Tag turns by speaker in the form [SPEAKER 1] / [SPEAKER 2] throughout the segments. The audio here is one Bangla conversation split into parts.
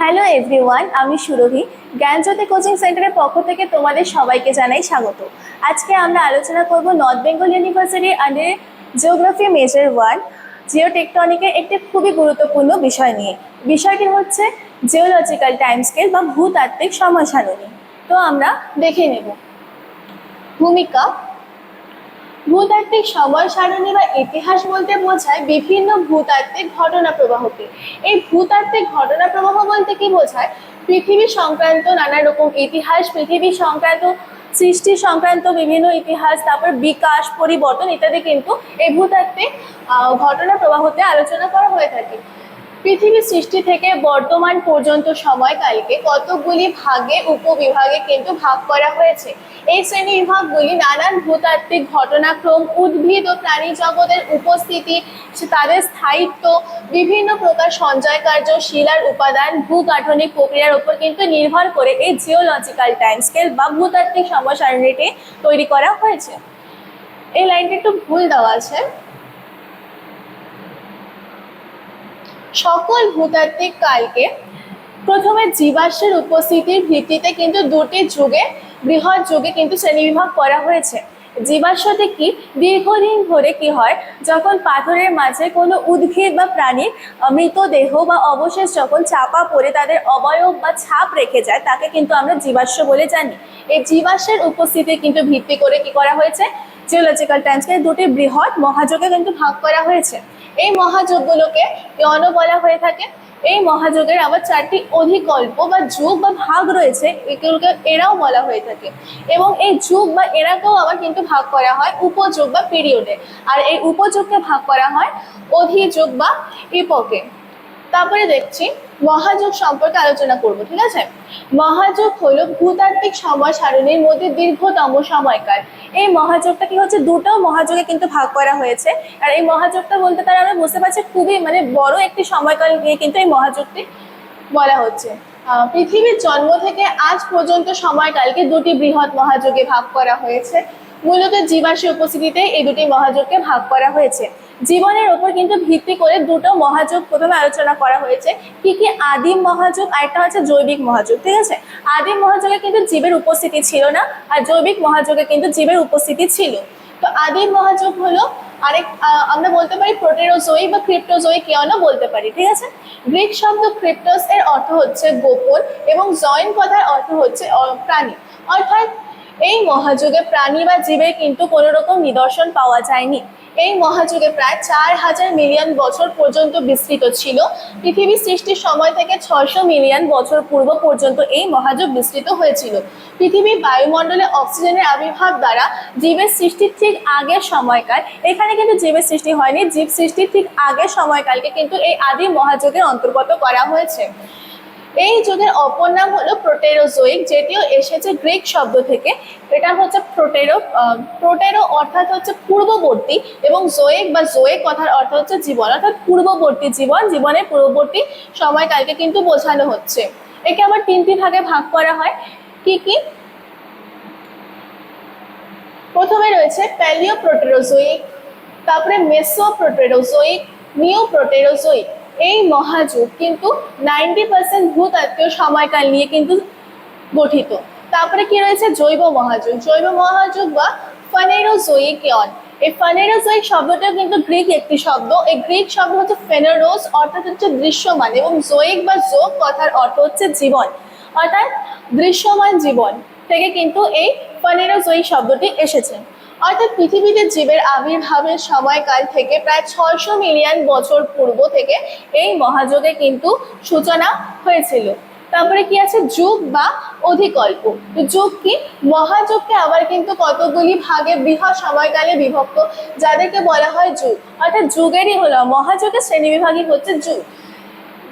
[SPEAKER 1] হ্যালো এভরিওয়ান আমি সুরভি। জ্ঞানজ্যোতি কোচিং সেন্টারের পক্ষ থেকে তোমাদের সবাইকে জানাই স্বাগত। আজকে আমরা আলোচনা করব নর্থ বেঙ্গল ইউনিভার্সিটি আন্ডারে জিওগ্রাফি মেজর ওয়ান জিওটেকটনিকের একটি খুবই গুরুত্বপূর্ণ বিষয় নিয়ে। বিষয়টি হচ্ছে জিওলজিক্যাল টাইম স্কেল বা ভূতাত্ত্বিক সময় সারণী তো আমরা দেখে নেব। ভূমিকা ভূতাত্ত্বিক সময় সারণী বা ইতিহাস বলতে বোঝায় বিভিন্ন ভূতাত্ত্বিক ঘটনা প্রবাহকে। এই ভূতাত্ত্বিক ঘটনা প্রবাহ বলতে কি বোঝায়? পৃথিবী সংক্রান্ত নানা রকম ইতিহাস, পৃথিবী সংক্রান্ত, সৃষ্টি সংক্রান্ত বিভিন্ন ইতিহাস, তারপর বিকাশ, পরিবর্তন ইত্যাদি কিন্তু এই ভূতাত্ত্বিক ঘটনা প্রবাহতে আলোচনা করা হয়ে থাকে। পৃথিবীর সৃষ্টি থেকে বর্তমান পর্যন্ত সময়কালকে কতগুলি ভাগে উপবিভাগে কিন্তু ভাগ করা হয়েছে? এই শ্রেণি বিভাগগুলি নানান ভূতাত্ত্বিক ঘটনাক্রম, উদ্ভিদ ও প্রাণী জগতের উপস্থিতি, তাদের স্থায়িত্ব, বিভিন্ন প্রকার সঞ্চয় কার্য, শিলার উপাদান ভূগাঠনিক প্রক্রিয়ার উপর কিন্তু নির্ভর করে এই জিওলজিক্যাল টাইম স্কেল বা ভূতাত্ত্বিক সময় সারণীটি তৈরি করা হয়েছে। এই লাইনটা একটু ভুল দেওয়া আছে। সকল ভূতাত্ত্বিক কালকে প্রথমে জীবাশ্মের উপস্থিতির ভিত্তিতে কিন্তু দুটি যুগে, বৃহৎ যুগে কিন্তু শ্রেণীবিভাগ করা হয়েছে। জীবাশ্মতে কি? দীর্ঘদিন ধরে কি হয়? যখন পাথরের মাঝে কোনো উদ্ভিদ বা প্রাণীর মৃতদেহ বা অবশেষ যখন চাপা পড়ে তাদের অবয়ব বা ছাপ রেখে যায়, তাকে কিন্তু আমরা জীবাশ্ম বলে জানি। এই জীবাশ্মের উপস্থিতি কিন্তু ভিত্তি করে কি করা হয়েছে? জিওলজিক্যাল টাইমসকে দুটি বৃহৎ মহাযোগে কিন্তু ভাগ করা হয়েছে। এই মহাযোগগুলোকে ইয়ন বলা হয়ে থাকে। এই মহাযোগের আবার চারটি অধিকল্প বা যুগ বা ভাগ রয়েছে, এগুলোকে এরাও বলা হয়ে থাকে। এবং এই যুগ বা এরাকেও আবার কিন্তু ভাগ করা হয় উপযোগ বা পিরিয়ডে আর এই উপযোগকে ভাগ করা হয় অধিযোগ বা ইপকে তারপরে দেখছি মহাযোগ সম্পর্কে আলোচনা করব, ঠিক আছে? মহাযোগ হলো ভূতাত্ত্বিক সময় সারণীর মধ্যে দীর্ঘতম সময়কাল। এই মহাযোগটা কি হচ্ছে? দুটো মহাযোগে কিন্তু ভাগ করা হয়েছে। আর এই মহাযোগটা বলতে তারা আমরা বুঝতে পারছি খুবই মানে বড় একটি সময়কাল নিয়ে কিন্তু এই মহাযোগটি বলা হচ্ছে। পৃথিবীর জন্ম থেকে আজ পর্যন্ত সময়কালকে দুটি বৃহৎ মহাযোগে ভাগ করা হয়েছে। মূলত জীবাশ্মের উপস্থিতিতে এই দুটি মহাযোগকে ভাগ করা হয়েছে। জীবনের ওপর কিন্তু ভিত্তি করে দুটো মহাযোগ প্রথমে আলোচনা করা হয়েছে। কি কি আদিম মহাযোগ? আর একটা হচ্ছে জৈবিক মহাযোগ, ঠিক আছে? আদিম মহাযোগে কিন্তু জীবের উপস্থিতি ছিল না, আর জৈবিক মহাযোগে কিন্তু জীবের উপস্থিতি ছিল। তো আদিম মহাযোগ হলো আরেক আমরা বলতে পারি প্রোটেরোজোয়িক বা ক্রিপ্টোজোয়িক কেন বলতে পারি, ঠিক আছে? গ্রিক শব্দ ক্রিপ্টোস এর অর্থ হচ্ছে গোপন এবং জয়েন কথার অর্থ হচ্ছে প্রাণী। অর্থাৎ এই মহাযুগে প্রাণী বা জীবের কিন্তু কোনো রকম নিদর্শন পাওয়া যায়নি। এই মহাযুগে প্রায় চার হাজার মিলিয়ন বছর পর্যন্ত বিস্তৃত ছিল। পৃথিবী সৃষ্টির সময় থেকে ছশো মিলিয়ন বছর পূর্ব পর্যন্ত এই মহাযুগ বিস্তৃত হয়েছিল। পৃথিবীর বায়ুমণ্ডলে অক্সিজেনের আবির্ভাব দ্বারা জীবের সৃষ্টির ঠিক আগের সময়কাল, এখানে কিন্তু জীবের সৃষ্টি হয়নি, জীব সৃষ্টির ঠিক আগের সময়কালকে কিন্তু এই আদি মহাযুগের অন্তর্গত করা হয়েছে। এই যুগের অপর নাম হলো প্রোটেরোজোয়িক যেটিও এসেছে গ্রিক শব্দ থেকে। এটা হচ্ছে প্রোটেরো প্রোটেরো অর্থাৎ হচ্ছে পূর্ববর্তী এবং জোয়েক বা জোয়েক কথার অর্থ হচ্ছে জীবন, অর্থাৎ পূর্ববর্তী জীবন, জীবনের পূর্ববর্তী সময়কালকে কিন্তু বোঝানো হচ্ছে। একে আবার তিনটি ভাগে ভাগ করা হয়। কি কি? প্রথমে রয়েছে প্যালিও প্রোটেরোজোয়িক তারপরে মেসো প্রোটেরোজোয়িক নিও প্রোটেরোজোয়িক এই মহাযুগ কিন্তু নাইনটি পার্সেন্ট ভূতাত্ত্বীয় সময়কাল নিয়ে কিন্তু গঠিত। তারপরে কি রয়েছে? জৈব মহাযুগ। জৈব মহাযুগ বা ফানেরোজোয়িক ইয়ন এই ফানেরোজোয়িক শব্দটা কিন্তু গ্রিক একটি শব্দ। এই গ্রিক শব্দ হচ্ছে ফেনেরোস অর্থাৎ হচ্ছে দৃশ্যমান এবং জৈক বা যোগ কথার অর্থ হচ্ছে জীবন। অর্থাৎ দৃশ্যমান জীবন থেকে কিন্তু এই ফানেরোজোয়িক শব্দটি এসেছে। অর্থাৎ পৃথিবীতে জীবের আবির্ভাবের সময়কাল থেকে প্রায় ছয়শো মিলিয়ন বছর পূর্ব থেকে এই মহাযোগে কিন্তু সূচনা হয়েছিল। তারপরে কি আছে? যুগ বা অধিকল্প। যুগ কি? মহাযুগকে আবার কিন্তু কতগুলি ভাগে বৃহৎ সময়কালে বিভক্ত? যাদেরকে বলা হয় যুগ। অর্থাৎ যুগেরই হলো, মহাযুগের শ্রেণীবিভাগই হচ্ছে যুগ।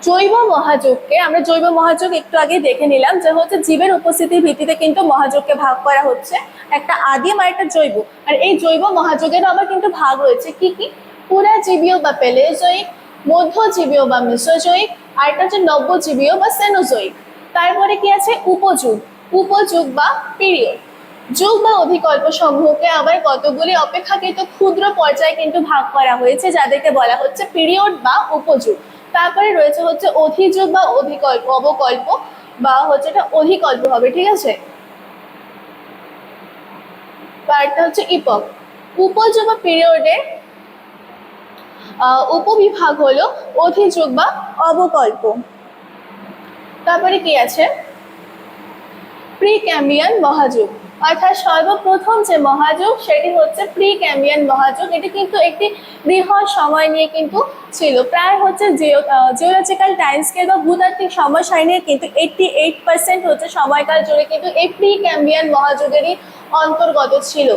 [SPEAKER 1] জৈব মহাযোগকে, আমরা জৈব মহাযোগ একটু আগে দেখে নিলাম, যে হচ্ছে জীবের উপস্থিতির ভিত্তিতে কিন্তু মহাযোগকে ভাগ করা হচ্ছে, একটা আদিম আর একটা জৈব। আর এই জৈব মহাযোগেরও আবার কিন্তু ভাগ রয়েছে কি কি? পুরাজীবীয় বা পেলেজৈক, মধ্যজীবীয় বা মেসোজৈক আর একটা হচ্ছে নব্যজীবীয় বা সেনোজৈক। তারপরে কি আছে? উপযুগ। উপযুগ বা পিরিয়ড। যুগ বা অধিকল্প সমূহকে আবার কতগুলি অপেক্ষাকৃত ক্ষুদ্র পর্যায়ে কিন্তু ভাগ করা হয়েছে, যাদেরকে বলা হচ্ছে পিরিয়ড বা উপযুগ। তারপরে রয়েছে হচ্ছে অধিযুগ বা অধিকল্প, অবকল্প বা হচ্ছে এটা অধিকল্প হবে, ঠিক আছে? হচ্ছে ইপক। উপযোগ বা পিরিয়ডের উপবিভাগ হলো অধিযোগ বা অবকল্প। তারপরে কি আছে? প্রি ক্যাম্বিয়ান মহাযুগ। অর্থাৎ সর্বপ্রথম যে মহাযুগ, সেটি হচ্ছে প্রি ক্যাম্বিয়ান মহাযুগ। এটি কিন্তু একটি বৃহৎ সময় নিয়ে কিন্তু ছিল। প্রায় হচ্ছে জিও জিওলজিক্যাল টাইম স্কেল বা ভূতাত্ত্বিক সময় সারণীর কিন্তু এইটটি এইট পার্সেন্ট হচ্ছে সময়কাল জুড়ে কিন্তু এই প্রি ক্যাম্বিয়ান মহাযুগেরই অন্তর্গত ছিল।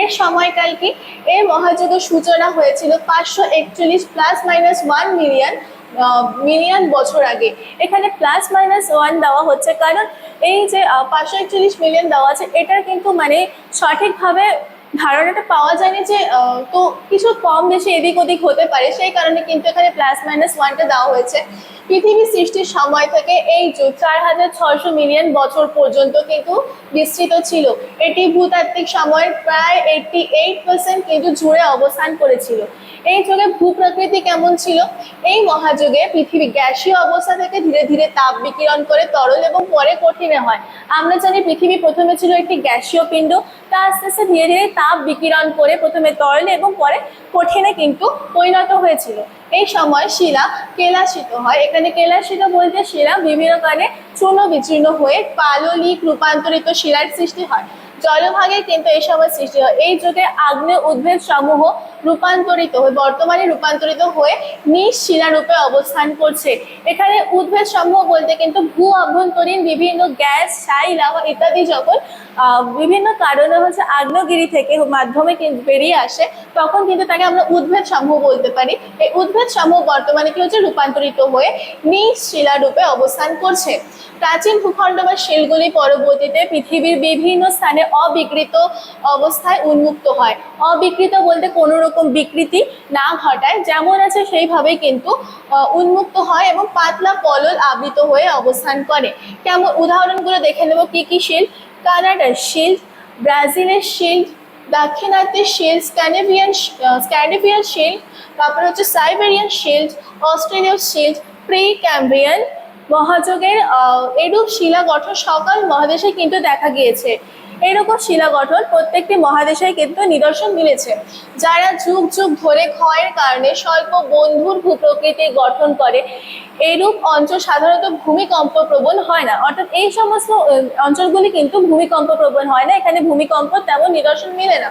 [SPEAKER 1] এর সময়কাল কি? এর মহাযুগের সূচনা হয়েছিল পাঁচশো একচল্লিশ plus minus one million million বছর আগে। এখানে প্লাস মাইনাস ওয়ান দেওয়া হচ্ছে। কারণ এই যে পাঁচশো একচল্লিশ মিলিয়ন দেওয়া আছে, এটার কিন্তু মানে সঠিকভাবে ধারণাটা পাওয়া যায়নি যে তো কিছু কম বেশি এদিক ওদিক হতে পারে। সেই কারণে কিন্তু এখানে প্লাস মাইনাস ওয়ানটা দেওয়া হয়েছে। পৃথিবী সৃষ্টির সময় থেকে এই যুগ চার হাজার ছয়শো মিলিয়ন বছর পর্যন্ত কিন্তু বিস্তৃত ছিল। এটি ভূতাত্ত্বিক সময়ের প্রায় এইটটি এইট পার্সেন্ট কিন্তু জুড়ে অবস্থান করেছিল। এই যুগে ভূপ্রকৃতি কেমন ছিল? এই মহাযুগে পৃথিবী গ্যাসীয় অবস্থা থেকে ধীরে ধীরে তাপ বিকিরণ করে তরল এবং পরে কঠিনে হয়। আমরা জানি পৃথিবী প্রথমে ছিল একটি গ্যাসীয় পিণ্ড। তা আস্তে আস্তে ধীরে ধীরে তাপ বিকিরণ করে প্রথমে তরলে এবং পরে কঠিনে কিন্তু পরিণত হয়েছিল। এই সময় শিলা কেলাসিত হয়। এখানে কেলাসিত বলতে শিলা বিভিন্ন কারণে চূর্ণ বিচূর্ণ হয়ে পাললিক রূপান্তরিত শিলার সৃষ্টি হয়। জলভাগে কিন্তু এই সময় সৃষ্টি হয়। এই যুগে আগ্নেয় উদ্ভিদ সমূহ রূপান্তরিত হয়ে, বর্তমানে রূপান্তরিত হয়ে নিজ শিলারূপে অবস্থান করছে। এখানে উদ্ভিদ সমূহ বলতে কিন্তু ভূ অভ্যন্তরীণ বিভিন্ন গ্যাস, ছাই, লাভা ইত্যাদি যখন বিভিন্ন কারণে হচ্ছে আগ্নেয়গিরি থেকে মাধ্যমে বেরিয়ে আসে, তখন কিন্তু তাকে আমরা উদ্ভিদ সমূহ বলতে পারি। এই উদ্ভিদ সমূহ বর্তমানে কি হচ্ছে, রূপান্তরিত হয়ে নিজ শিলারূপে অবস্থান করছে। প্রাচীন ভূখণ্ড বা শিলগুলি পরবর্তীতে পৃথিবীর বিভিন্ন স্থানে অবিকৃত অবস্থায় উন্মুক্ত হয়। অবিকৃত বলতে কোনো রকম বিকৃতি না ঘটায়, যেমন আছে সেইভাবেই কিন্তু উন্মুক্ত হয় এবং পাতলা পলল আবৃত হয়ে অবস্থান করে। কেমন, উদাহরণগুলো দেখে নেব, কি কি শিল? কানাডার শিল্ড, ব্রাজিলের শিল্ড, দাক্ষিণাত্যের শিল্ড স্ক্যান্ডিভিয়ান স্ক্যান্ডিভিয়ান শিল্ড, তারপরে হচ্ছে সাইবেরিয়ান শিল্ড অস্ট্রেলিয়ার শিল্ড প্রি ক্যাম্ব্রিয়ান মহাযোগের এরূপ শিলা গঠন সকল মহাদেশে কিন্তু দেখা গিয়েছে। এরকম শিলা গঠন প্রত্যেকটি মহাদেশে কিন্তু নিদর্শন মিলেছে। যারা যুগ যুগ ধরে ক্ষয়ের কারণে স্বল্প বন্ধুর ভূপ্রকৃতি গঠন করে এইরূপ অঞ্চল সাধারণত ভূমিকম্প প্রবণ হয় না। অর্থাৎ এই সমস্ত, অঞ্চলগুলি কিন্তু ভূমিকম্প প্রবণ হয় না। এখানে ভূমিকম্প তেমন নিদর্শন মিলে না।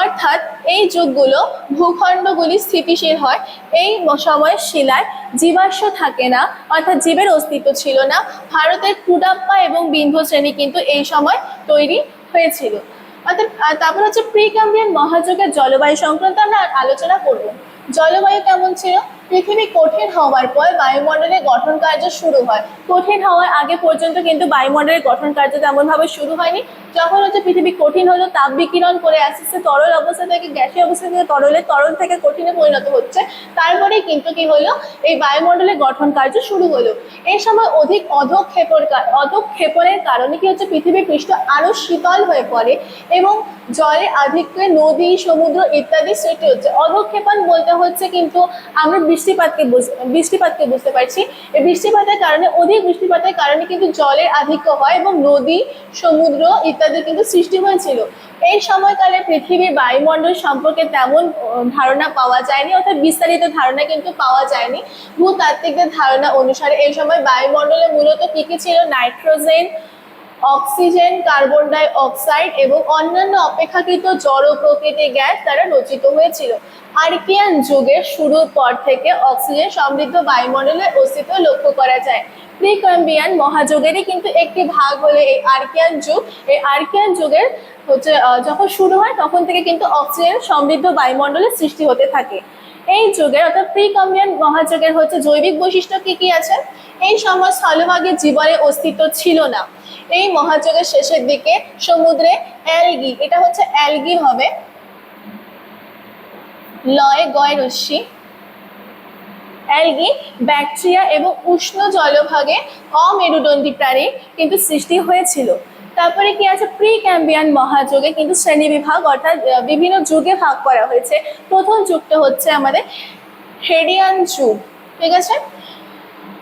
[SPEAKER 1] অর্থাৎ এই যুগগুলো ভূখণ্ডগুলি স্থিতিশীল হয়। এই সময় শিলায় জীবাশ্ম থাকে না, অর্থাৎ জীবের অস্তিত্ব ছিল না। ভারতের কুডাপ্পা এবং বিন্ধ শ্রেণি কিন্তু এই সময় তৈরি হয়েছিল। অর্থাৎ তারপর হচ্ছে প্রি ক্যাম্বিয়ান মহাযুগের জলবায়ু সংক্রান্ত আমরা আলোচনা করব। জলবায়ু কেমন ছিল? পৃথিবী কঠিন হওয়ার পর বায়ুমণ্ডলের গঠন কার্য শুরু হয়। কঠিন হওয়ার আগে পর্যন্ত কিন্তু বায়ুমণ্ডলের গঠন কার্য তেমনভাবে শুরু হয়নি। যখন হচ্ছে পৃথিবী কঠিন হলো, তাপ বিকিরণ করে আস্তে আস্তে তরল অবস্থা থেকে, গ্যাসীয় অবস্থা থেকে, তরলে তরল থেকে কঠিনে পরিণত হচ্ছে। তারপরেই কিন্তু কি হলো? এই বায়ুমণ্ডলের গঠন কার্য শুরু হলো। এই সময় অধিক অধক্ষেপর অধক্ষেপণের কারণে কি হচ্ছে? পৃথিবীর পৃষ্ঠ আরও শীতল হয়ে পড়ে এবং জলে আধিক্যে নদী, সমুদ্র ইত্যাদি সৃষ্টি হচ্ছে। অধক্ষেপণ বলতে হচ্ছে কিন্তু আমরা বৃষ্টিপাতকে বৃষ্টিপাতকে বুঝতে পারছি। এই বৃষ্টিপাতের কারণে, অধিক বৃষ্টিপাতের কারণে কিন্তু জলের আধিক্য হয় এবং নদী, সমুদ্র ইত্যাদি কিন্তু সৃষ্টি হয়েছিল। এই সময়কালে পৃথিবীর বায়ুমণ্ডল সম্পর্কে তেমন ধারণা পাওয়া যায়নি, অর্থাৎ বিস্তারিত ধারণা কিন্তু পাওয়া যায়নি। ভূতাত্ত্বিকদের ধারণা অনুসারে এই সময় বায়ুমণ্ডলে মূলত কি কি ছিল? Nitrogen oxygen, carbon dioxide এবং অন্যান্য অপেক্ষাকৃত জড় প্রকৃতি গ্যাস দ্বারা রচিত হয়েছিল। আর্কিয়ান যুগের শুরুর পর থেকে অক্সিজেন সমৃদ্ধ বায়ুমণ্ডলের অস্তিত্ব লক্ষ্য করা যায়। প্রিকম্বিয়ান মহাযুগেরই কিন্তু একটি ভাগ হলো এই আর্কিয়ান যুগ। এই আর্কিয়ান যুগের হচ্ছে যখন শুরু হয়, তখন থেকে কিন্তু অক্সিজেন সমৃদ্ধ বায়ুমণ্ডলের সৃষ্টি হতে থাকে। এই যুগের অর্থাৎ প্রিকম্বিয়ান মহাযুগের হচ্ছে জৈবিক বৈশিষ্ট্য কি কি আছে? এই সময় স্থলভাগে জীবনের অস্তিত্ব ছিল না। এই মহাযুগের শেষের দিকে সমুদ্রে অ্যালগি, এটা হচ্ছে অ্যালগি হবে। লয় গয় রশ্মি। অ্যালগি ব্যাকটেরিয়া এবং উষ্ণ জলভাগে অমেরুদণ্ডী প্রাণী কিন্তু সৃষ্টি হয়েছিল। তারপরে কি আছে? প্রি ক্যাম্বিয়ান মহাযুগে কিন্তু শ্রেণি বিভাগ অর্থাৎ বিভিন্ন যুগে ভাগ করা হয়েছে। প্রথম যুগটা হচ্ছে আমাদের হেডিয়ান যুগ, ঠিক আছে?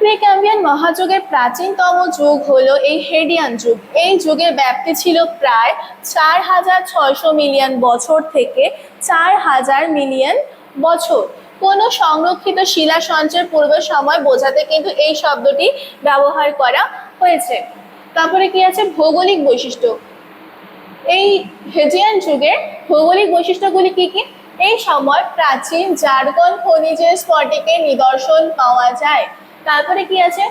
[SPEAKER 1] প্রিক্যাম্বিয়ান মহাযুগের প্রাচীনতম যুগ হলো এই হেডিয়ান যুগ। এই যুগের ব্যাপ্তি ছিল প্রায় চার হাজার ছয়শো মিলিয়ন বছর থেকে চার হাজার মিলিয়ন বছর। কোনো সংরক্ষিত শিলা সঞ্চয়ের পূর্ব সময় বোঝাতে কিন্তু এই শব্দটি ব্যবহার করা হয়েছে। তারপরে কি আছে? ভৌগোলিক বৈশিষ্ট্য। এই হেজিয়ান যুগের ভৌগোলিক বৈশিষ্ট্যগুলি কি কি? এই সময় প্রাচীন জারগন খনিজের স্ফটিকের নিদর্শন পাওয়া যায়। তারপরে কি আছে?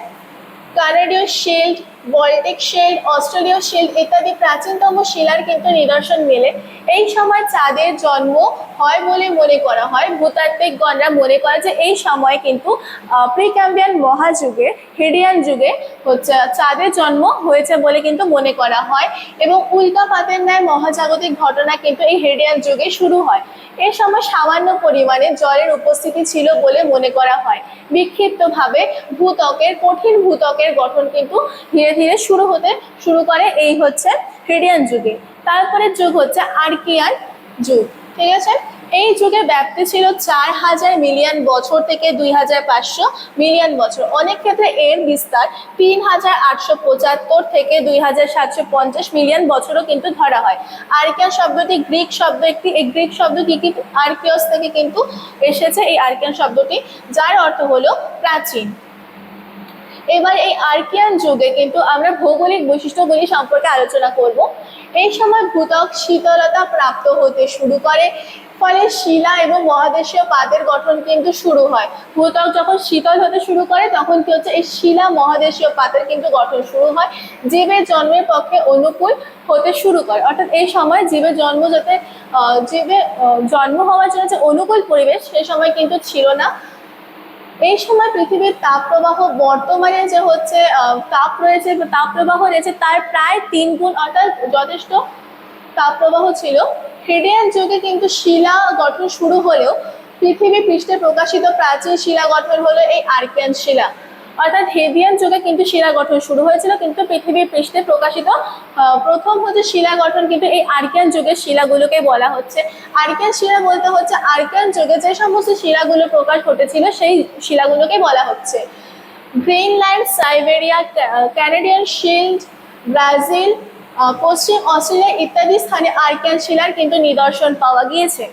[SPEAKER 1] কানাডীয় শিল্ড বল্টিক শিল্ড অস্ট্রেলীয় শিল্ড ইত্যাদি প্রাচীনতম শিলার কিন্তু নিদর্শন মেলে। এই সময় চাঁদের জন্ম হয় বলে মনে করা হয়। ভূতাত্ত্বিকগণরা মনে করে যে এই সময় কিন্তু প্রিক্যাম্বিয়ান মহাযুগে, হেডিয়ান যুগে হচ্ছে, চাঁদের জন্ম হয়েছে বলে কিন্তু মনে করা হয় এবং উল্কাপাতের ন্যায় মহাজাগতিক ঘটনা কিন্তু এই হেডিয়ান যুগে শুরু হয়। এই সময় সামান্য পরিমাণে জলের উপস্থিতি ছিল বলে মনে করা হয়। বিক্ষিপ্তভাবে ভূত্বকের, কঠিন ভূত্বকের গঠন কিন্তু ধীরে ধীরে শুরু হতে শুরু করে, এই হচ্ছে হেডিয়ান যুগে। তারপরে যুগ হচ্ছে আর্কিয়ান যুগ, ঠিক আছে? এই যুগের ব্যাপ্তি ছিল চার হাজার মিলিয়ন বছর থেকে দুই হাজার পাঁচশো মিলিয়ন বছর। অনেক ক্ষেত্রে এর বিস্তার তিন হাজার আটশো পঁচাত্তর থেকে দুই হাজার সাতশো পঞ্চাশ মিলিয়ন বছরও কিন্তু ধরা হয়। আর্কিয়ান শব্দটি গ্রিক শব্দ একটি, এই গ্রিক শব্দ কি কি? আর্কিয়স থেকে কিন্তু এসেছে এই আর্কিয়ান শব্দটি, যার অর্থ হলো প্রাচীন। এবার এই আর্কিয়ান যুগে কিন্তু আমরা ভৌগোলিক বৈশিষ্ট্যগুলি সম্পর্কে আলোচনা করব। এই সময় ভূত্বক শীতলতা প্রাপ্ত হতে শুরু করে, ফলে শিলা এবং মহাদেশীয় পাতের গঠন কিন্তু শুরু হয়। ভূত্বক যখন শীতল হতে শুরু করে, তখন কি হচ্ছে? এই শিলা মহাদেশীয় পাতের কিন্তু গঠন শুরু হয়। জীবের জন্মের পক্ষে অনুকূল হতে শুরু করে। অর্থাৎ এই সময় জীবের জন্ম যাতে জীবের জন্ম হওয়ার জন্য যে অনুকূল পরিবেশ সেই সময় কিন্তু ছিল না। এই সময় পৃথিবীর তাপপ্রবাহ বর্তমানে যে হচ্ছে তাপ রয়েছে তাপ প্রবাহ রয়েছে, তার প্রায় তিন গুণ অর্থাৎ যথেষ্ট তাপপ্রবাহ ছিল। হেডিয়ান যুগে কিন্তু শিলা গঠন শুরু হলেও পৃথিবী পৃষ্ঠে প্রকাশিত প্রাচীন শিলা গঠন হলো এই আর্কিয়ান শিলা। অর্থাৎ হেভিয়ান যুগে কিন্তু শিলা গঠন শুরু হয়েছিল, কিন্তু পৃথিবীর পৃষ্ঠে প্রকাশিত প্রথম হচ্ছে শিলা গঠন কিন্তু এই আর্কিয়ান যুগের শিলাগুলোকে বলা হচ্ছে। আর্কিয়ান শিলা বলতে হচ্ছে আর্কিয়ান যুগে যে সমস্ত শিলাগুলো প্রকাশ ঘটেছিল, সেই শিলাগুলোকে বলা হচ্ছে। Greenland, Siberia Canadian shield, Brazil পশ্চিম অস্ট্রেলিয়া ইত্যাদি স্থানে আর্কিয়ান শিলার কিন্তু নিদর্শন পাওয়া গিয়েছে।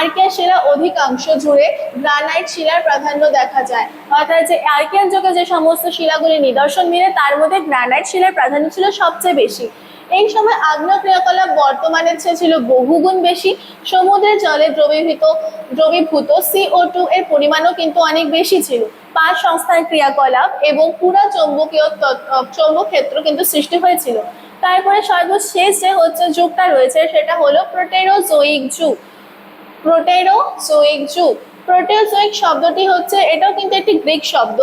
[SPEAKER 1] আর্কিয়ান শিলা অধিকাংশ জুড়ে গ্রানাইট শিলার প্রাধান্য দেখা যায়। অর্থাৎ যে আর্কিয়ান যুগে যে সমস্ত শিলাগুলি নিদর্শন মিলে, তার মধ্যে গ্রানাইট শিলার প্রাধান্য ছিল সবচেয়ে বেশি। এই সময় আগ্নেয় ক্রিয়াকলাপ বর্তমানের চেয়ে ছিল বহুগুণ বেশি। সমুদ্রের জলে দ্রবীভূত দ্রবীভূত সিও টু এর পরিমাণও কিন্তু অনেক বেশি ছিল। পাঁচ সংস্থার ক্রিয়াকলাপ এবং পুরা চৌম্বকীয় চৌম্বক ক্ষেত্র কিন্তু সৃষ্টি হয়েছিল। তারপরে সর্বশেষ যে হচ্ছে যুগটা রয়েছে, সেটা হলো প্রোটেরোজোইক যুগ। প্রোটেরোজোইক যুগ। প্রোটেরোজোইক শব্দটি হচ্ছে, এটাও কিন্তু একটি গ্রিক শব্দ,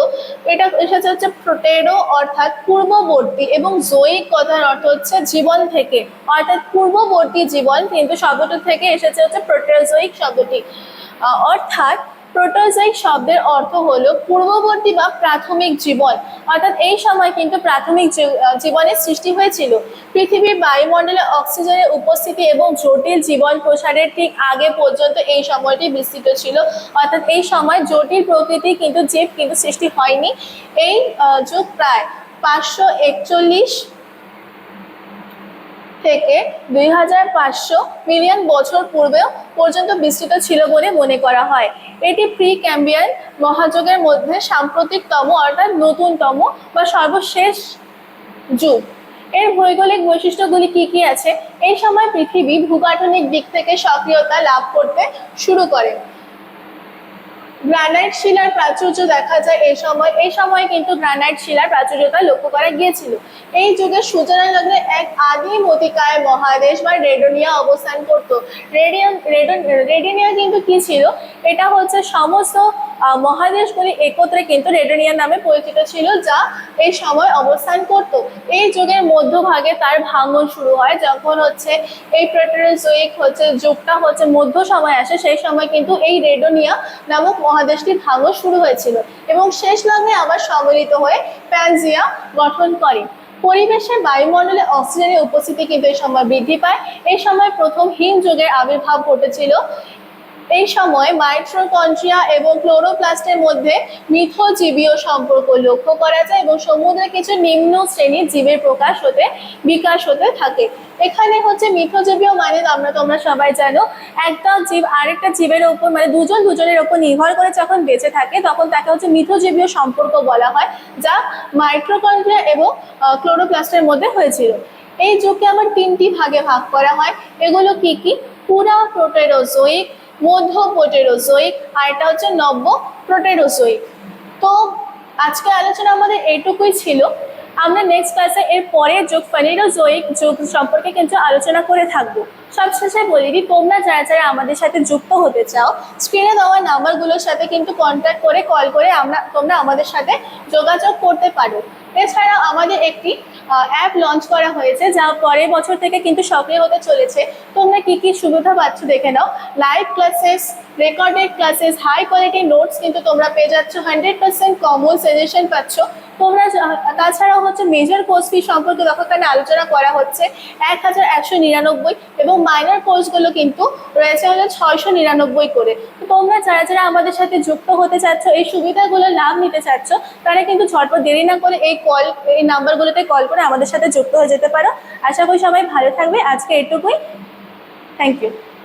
[SPEAKER 1] এটা এসেছে হচ্ছে প্রোটেরো অর্থাৎ পূর্ববর্তী এবং জৈক কথার অর্থ হচ্ছে জীবন থেকে। অর্থাৎ পূর্ববর্তী জীবন কিন্তু শব্দটি থেকে এসেছে হচ্ছে প্রোটেরোজোইক শব্দটি। অর্থাৎ প্রোটোজোইক শব্দের অর্থ হলো পূর্ববর্তী বা প্রাথমিক জীবন। অর্থাৎ এই সময় কিন্তু প্রাথমিক জীবনের সৃষ্টি হয়েছিল। পৃথিবীর বায়ুমণ্ডলে অক্সিজেনের উপস্থিতি এবং জটিল জীবন প্রসারের ঠিক আগে পর্যন্ত এই সময়টি বিস্তৃত ছিল। অর্থাৎ এই সময় জটিল প্রকৃতি কিন্তু জীব কিন্তু সৃষ্টি হয়নি। এই যুগ প্রায় পাঁচশো একচল্লিশ থেকে দুই হাজার পাঁচশো মিলিয়ন বছর পূর্বেও পর্যন্ত বিস্তৃত ছিল বলে মনে করা হয়। এটি প্রি ক্যাম্বিয়ান মহাযুগের মধ্যে সাম্প্রতিকতম, অর্থাৎ নতুনতম বা সর্বশেষ যুগ। এর ভৌগোলিক বৈশিষ্ট্যগুলি কি কি আছে? এই সময় পৃথিবী ভূগাঠনিক দিক থেকে সক্রিয়তা লাভ করতে শুরু করে। গ্রানাইট শিলার প্রাচুর্য দেখা যায় এই সময়। এই সময় কিন্তু গ্রানাইট শিলার প্রাচুর্যতা লক্ষ্য করা গিয়েছিল। এই যুগে সূচনা লগ্নে এক আদিম অতিকায় মহাদেশ বা রেডোনিয়া অবস্থান করত। রেডন- রেডিনিয়া কিন্তু কি ছিল? এটা হচ্ছে সমস্ত মহাদেশগুলি একত্রে কিন্তু রেডোনিয়া নামে পরিচিত ছিল, যা এই সময় অবস্থান করত। এই যুগের মধ্যভাগে তার ভাঙন শুরু হয়, যখন হচ্ছে এই প্রেটারোজোইক হচ্ছে যুগটা হচ্ছে মধ্য সময় আসে, সেই সময় কিন্তু এই রেডোনিয়া নামক মহাদেশটির ভাঙন শুরু হয়েছিল এবং শেষ লগ্নে আবার সম্মিলিত হয়ে প্যানজিয়া গঠন করে। পরিবেশে বায়ুমণ্ডলে অক্সিজেনের উপস্থিতি কিন্তু এই সময় বৃদ্ধি পায়। এই সময় প্রথম হিম যুগের আবির্ভাব ঘটেছিল এই সময় মাইট্রোকন্ট্রিয়া এবং ক্লোরোপ্লাস্টের মধ্যে মিথজীবীয় সম্পর্ক লক্ষ্য করা যায় এবং সমুদ্রে কিছু নিম্ন শ্রেণির জীবের প্রকাশ হতে, বিকাশ হতে থাকে। এখানে হচ্ছে মিথজীবীয় মানে আমরা তোমরা সবাই জানো, একটা জীব আরেকটা জীবের উপর মানে দুজন দুজনের উপর নির্ভর করে যখন বেঁচে থাকে, তখন তাকে হচ্ছে মিথজীবীয় সম্পর্ক বলা হয়, যা মাইট্রোকন্ট্রিয়া এবং ক্লোরোপ্লাস্টের মধ্যে হয়েছিল। এই যুগকে আবার তিনটি ভাগে ভাগ করা হয়। এগুলো কি কি? পুরা প্রোটেরোজোইক মধ্য প্রোটেরোসোইক আর এটা হচ্ছে নব্য প্রোটেরোসোইক তো আজকে আলোচনা আমাদের এইটুকুই ছিল। আমরা নেক্সট ক্লাসে এর পরে যুগ ফেনিরোজোইক যুগ সম্পর্কে কিন্তু আলোচনা করে থাকব। সবশেষে বলি দিই তোমরা যারা যারা আমাদের সাথে যুক্ত হতে চাও স্ক্রিনে দেওয়া নাম্বারগুলোর সাথে কিন্তু কন্ট্যাক্ট করে কল করে আমরা, তোমরা আমাদের সাথে যোগাযোগ করতে পারো। এছাড়া আমাদের একটি অ্যাপ লঞ্চ করা হয়েছে, যা পরের বছর থেকে কিন্তু সক্রিয় হতে চলেছে। তোমরা কি কি সুবিধা পাচ্ছ দেখে নাও। Live classes recorded classes high quality notes কিন্তু তোমরা পেয়ে যাচ্ছ। হান্ড্রেড পার্সেন্ট কমন সাজেশন পাচ্ছ। তোমরা তাছাড়াও হচ্ছে মেজর কোর্স ফি সম্পর্কে এখানে আলোচনা করা হচ্ছে। এক হাজার একশো নিরানব্বই এবং মাইনর কোর্সগুলো কিন্তু রয়েছে হলো ছয়শো নিরানব্বই করে। তো তোমরা যারা যারা আমাদের সাথে যুক্ত হতে চাচ্ছ, এই সুবিধাগুলো লাভ নিতে চাচ্ছ, তারা কিন্তু ঝটপট দেরি না করে এই কল এই নাম্বারগুলোতে কল করে আমাদের সাথে যুক্ত হয়ে যেতে পারো। আশা করি সবাই ভালো থাকবে। আজকে এটুকুই। Thank you